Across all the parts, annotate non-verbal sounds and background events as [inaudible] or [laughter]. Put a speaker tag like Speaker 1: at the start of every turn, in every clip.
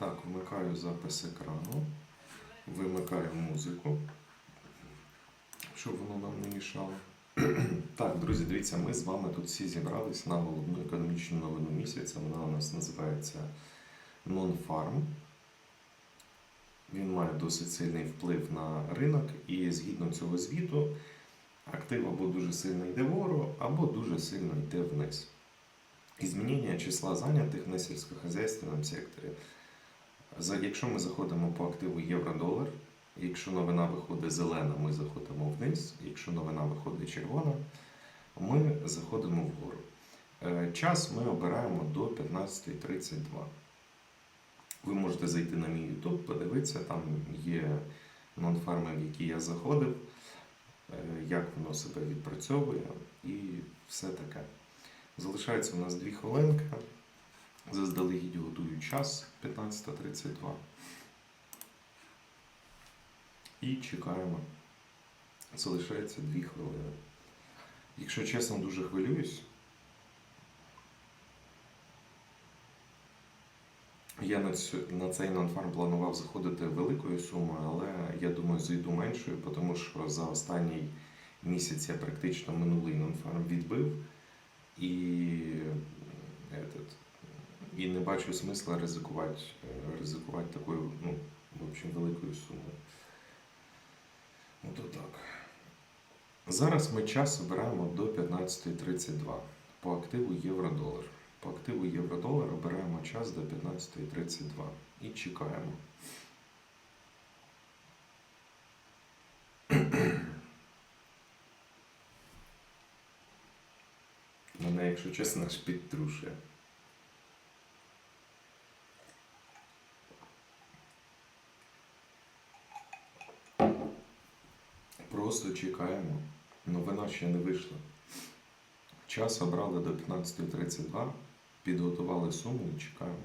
Speaker 1: Так, вмикаю запис екрану, вимикаю музику, щоб воно нам не мішало. [clears throat] Так, друзі, дивіться, ми з вами тут всі зібрались на головну економічну новину місяця. Вона у нас називається Non-Farm. Він має досить сильний вплив на ринок, і згідно цього звіту, актив або дуже сильно йде вгору, або дуже сильно йде вниз. І змінення числа зайнятих на сільськохозяйственному секторі. Якщо ми заходимо по активу євро-долар, якщо новина виходить зелена, ми заходимо вниз, якщо новина виходить червона, ми заходимо вгору. Е, Час ми обираємо до 15.32. Ви можете зайти на мій YouTube, подивитися, там є нонфарми, в які я заходив, е, як воно себе відпрацьовує і все таке. Залишається у нас 2 хвилинки. Заздалегідь готую час 15.32. І чекаємо. Залишається 2 хвилини. Якщо чесно, дуже хвилююсь. Я на, цю, на цей нонфарм планував заходити великою сумою, але я думаю, зайду меншою, тому що за останній місяць я практично минулий нонфарм відбив. І, этот, і не бачу смисла ризикувати, е, ризикувати такою, ну, в общем, великою сумою. Ото так. Зараз ми час обираємо до 15.32 по активу євро-долар. По активу євро-долар обираємо час до 15.32 і чекаємо. [clears throat] Мене, якщо чесно, аж підтрушує. Просто чекаємо. Новина ще не вийшла. Час обрали до 15.32, підготували суму і чекаємо.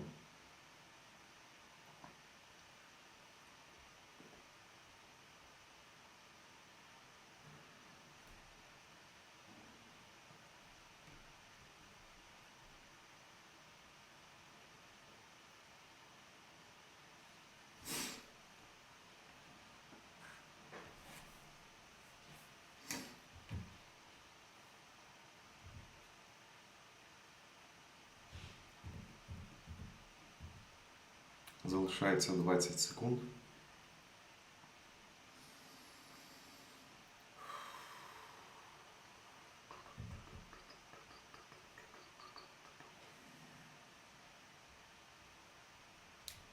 Speaker 1: Залишається 20 секунд.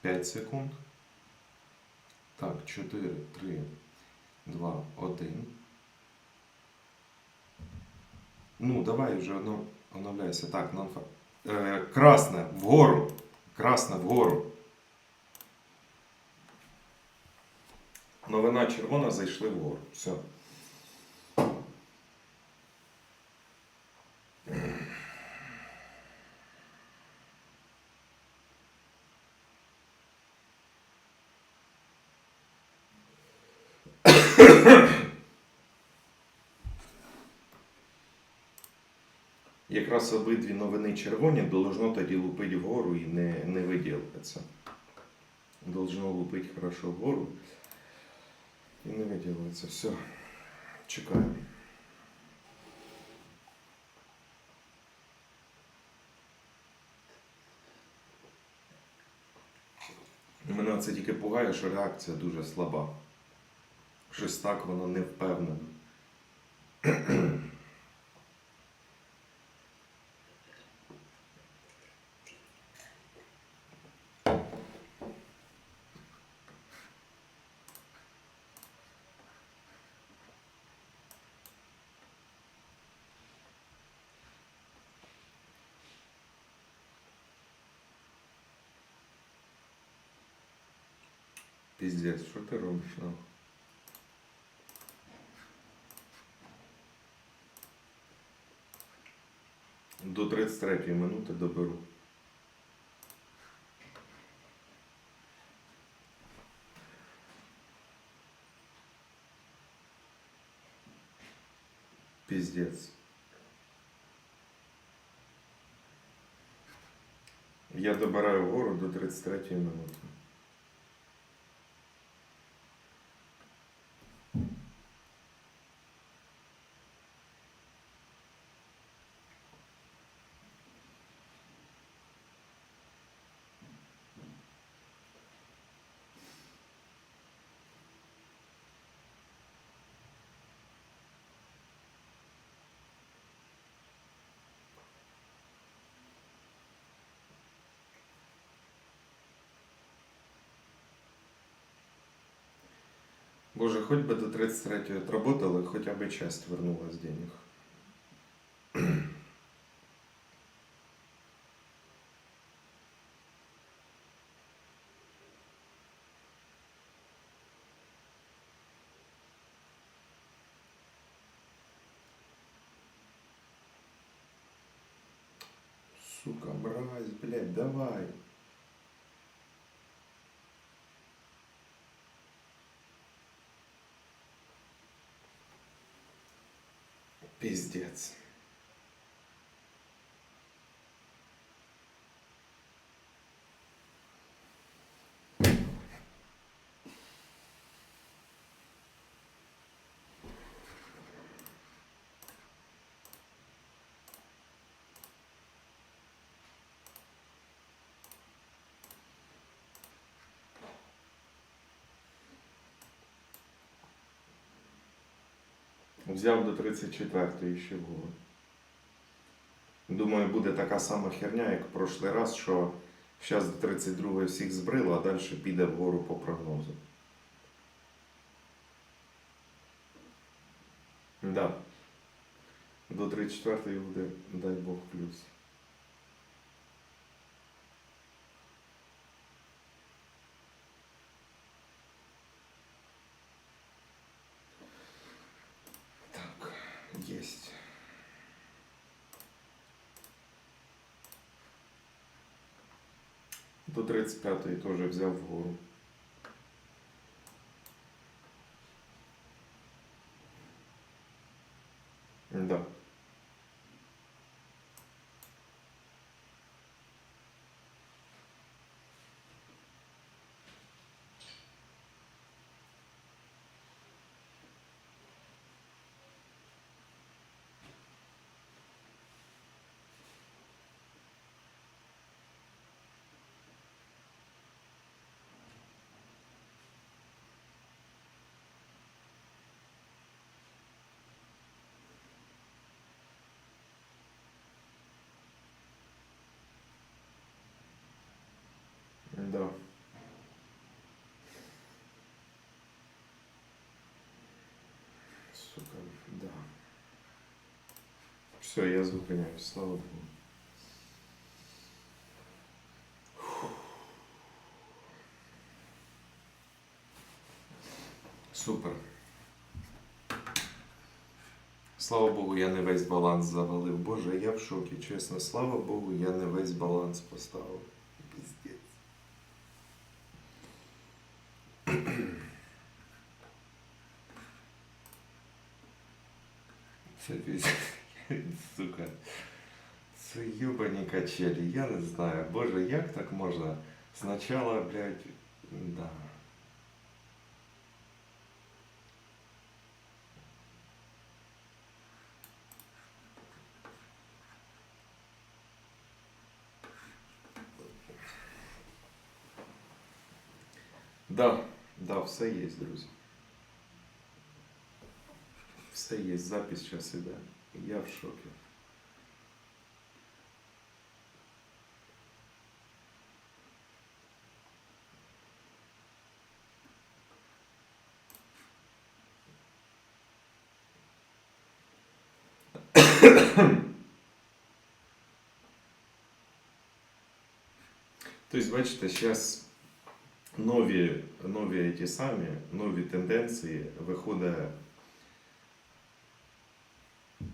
Speaker 1: П'ять секунд. Так, 4, 3, 2, 1. Ну, давай вже оно- оновляйся. Так, нонфа. Е, красне вгору. Красне вгору. Новина червона зайшли вгору. Все. Якраз обидві новини червоні должно тоді лупити вгору і не, не виділитися. Должно лупити хорошо вгору. І не виділиться. Все. Чекаємо. Мене це тільки пугає, що реакція дуже слаба. Щось так воно не впевнено. Піздець, що ти робиш нам? До 33 минути доберу. Піздець. Я добираю вгору до 33 минути. Боже, хоть бы до 33 отработала, хотя бы часть вернулась денег. Сука, мразь, блядь, давай. Пиздец. Взяв до 34-ї ще було. Думаю, буде така сама херня, як в прошлий раз, що зараз до 32-ї всіх збрило, а далі піде вгору по прогнозу. Да. До 34-ї буде, дай Бог, плюс. Так, есть. До 35-ї теж взяв вгору. Да. Да. Сука, да. Все, я зупиняюсь, слава Богу. Супер. Слава Богу, я не весь баланс завалив. Боже, я в шокі, чесно. Слава Богу, я не весь баланс поставив. Сука. Це юбані качелі, я не знаю. Боже, як так можна? Сначала, блядь, да. Да, да, все є, друзі. Все є, запись зараз іде. Я в шокі. Тобто, бачите, зараз нові, нові ті самі, нові тенденції виходить.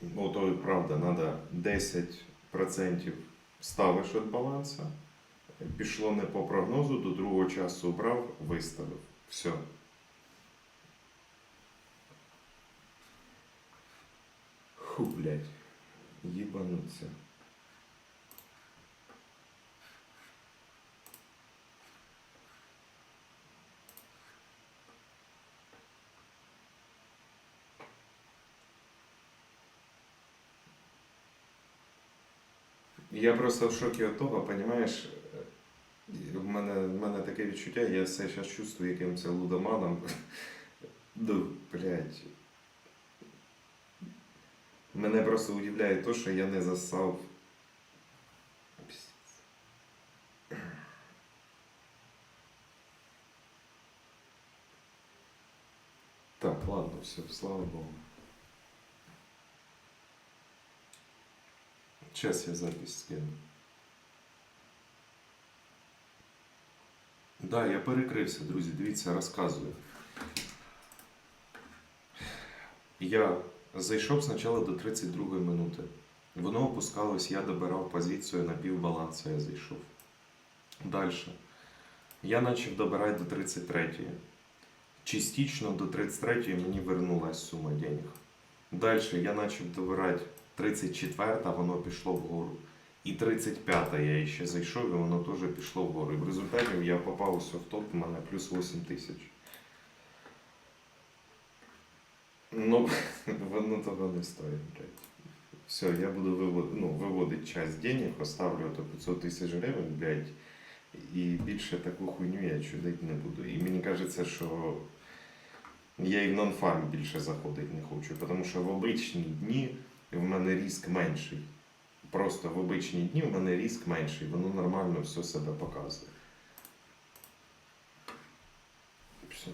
Speaker 1: Ну, то правда, треба 10% ставиш від балансу. Пішло не по прогнозу, до другого часу брав, виставив. Все. Ху, блядь. Єбануться. Я просто в шокі від того, розумієш, в мене, в мене таке відчуття, я все зараз чувствую якимось лудоманом. [laughs] Ну, блядь. Мене просто удивляє те, що я не засав. [clears throat] Так, ладно, все, слава Богу. Сейчас я запись скину. Да, я перекрився, друзі. Дивіться, розказую. Я зайшов спочатку до 32 минути. Воно опускалось, я добирав позицію на півбаланса, я зайшов. Далі. Я почав добирати до 33-ї. Частично до 33-ї мені вернулась сума денег. Далі я почав добирати 34-та, воно пішло вгору. І 35-та я ще зайшов, і воно теж пішло вгору. І в результаті я попав усе в топ, у мене плюс 8 тисяч. Ну, [laughs] воно того не стоїть. Все, я буду виводити, ну, виводити часть денег, оставлю то 500 тисяч гривень, блядь, і більше таку хуйню я чудити не буду. І мені кажеться, що я і в нонфарм більше заходити не хочу, тому що в обичні дні в мене ріск менший. Просто в обичні дні в мене ріск менший, воно нормально все себе показує. Все.